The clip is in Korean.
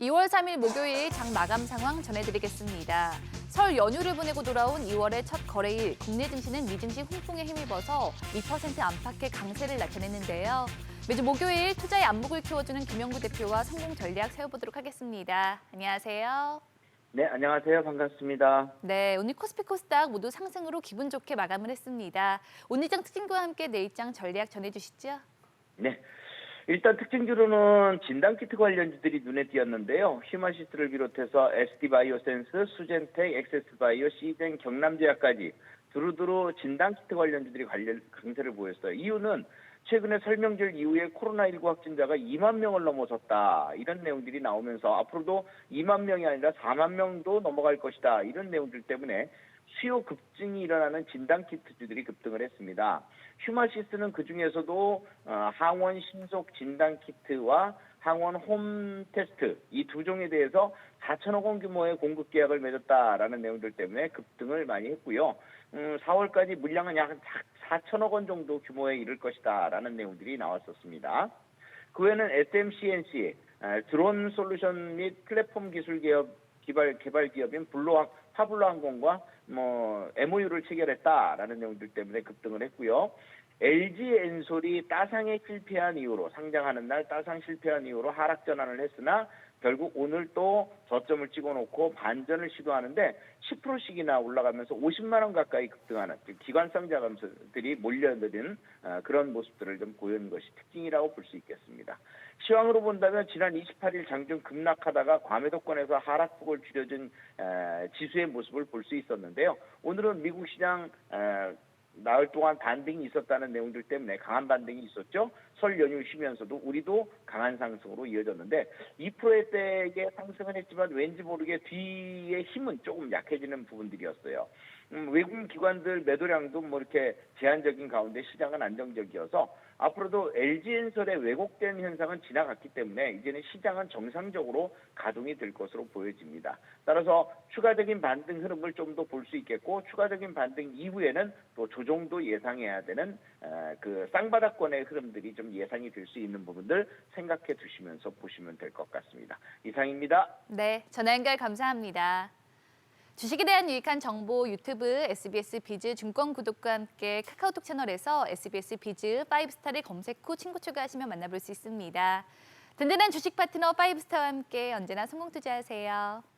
2월 3일 목요일 장 마감 상황 전해드리겠습니다. 설 연휴를 보내고 돌아온 2월의 첫 거래일 국내 증시는 미증시 훈풍에 힘입어서 2% 안팎의 강세를 나타냈는데요. 매주 목요일 투자의 안목을 키워주는 김영구 대표와 성공 전략 세워보도록 하겠습니다. 안녕하세요. 네, 안녕하세요. 반갑습니다. 네, 오늘 코스피 코스닥 모두 상승으로 기분 좋게 마감을 했습니다. 오늘 장 특징과 함께 내일장 전략 전해주시죠. 네. 일단 특징주로는 진단키트 관련주들이 눈에 띄었는데요. 휴마시스를 비롯해서 SD바이오센스, 수젠텍, 엑세스바이오, 시젠, 경남제약까지 두루두루 진단키트 관련주들이 관련 강세를 보였어요. 이유는 최근에 설명절 이후에 코로나19 확진자가 2만 명을 넘어섰다. 이런 내용들이 나오면서 앞으로도 2만 명이 아니라 4만 명도 넘어갈 것이다. 이런 내용들 때문에 수요 급증이 일어나는 진단키트주들이 급등을 했습니다. 휴마시스는 그 중에서도 어, 항원 신속 진단키트와 항원 홈 테스트 이 두 종에 대해서 4천억 원 규모의 공급 계약을 맺었다라는 내용들 때문에 급등을 많이 했고요. 음, 4월까지 물량은 약 4천억 원 정도 규모에 이를 것이다라는 내용들이 나왔었습니다. 그 외에는 SMCNC 에, 드론 솔루션 및 플랫폼 기술 기업 개발 개발 기업인 블루항 파블로 항공과 뭐 MOU를 체결했다라는 내용들 때문에 급등을 했고요. LG 엔솔이 따상에 실패한 이후로 상장하는 날 따상 실패한 이후로 하락 전환을 했으나 결국 오늘 또 저점을 찍어놓고 반전을 시도하는데 10%씩이나 올라가면서 50만 원 가까이 급등하는 즉 기관성 자금들이 몰려드는 어, 그런 모습들을 좀 보이는 것이 특징이라고 볼 수 있겠습니다. 시황으로 본다면 지난 28일 장중 급락하다가 과매도권에서 하락폭을 줄여준 에, 지수의 모습을 볼 수 있었는데요. 오늘은 미국 시장 에, 나흘 동안 반등이 있었다는 내용들 때문에 강한 반등이 있었죠. 설 연휴 쉬면서도 우리도 강한 상승으로 이어졌는데 2%대의 상승은 했지만 왠지 모르게 뒤의 힘은 조금 약해지는 부분들이었어요. 음, 외국인 기관들 매도량도 뭐 이렇게 제한적인 가운데 시장은 안정적이어서 앞으로도 LG엔솔의 왜곡된 현상은 지나갔기 때문에 이제는 시장은 정상적으로 가동이 될 것으로 보여집니다. 따라서 추가적인 반등 흐름을 좀 더 볼 수 있겠고 추가적인 반등 이후에는 또 조정도 예상해야 되는 에, 그 쌍바닥권의 흐름들이 좀 예상이 될 수 있는 부분들 생각해 두시면서 보시면 될 것 같습니다. 이상입니다. 네, 전화 연결 감사합니다. 주식에 대한 유익한 정보 유튜브 SBS 비즈 증권 구독과 함께 카카오톡 채널에서 SBS 비즈 5스타를 검색 후 친구 추가하시면 만나볼 수 있습니다. 든든한 주식 파트너 5스타와 함께 언제나 성공 투자하세요.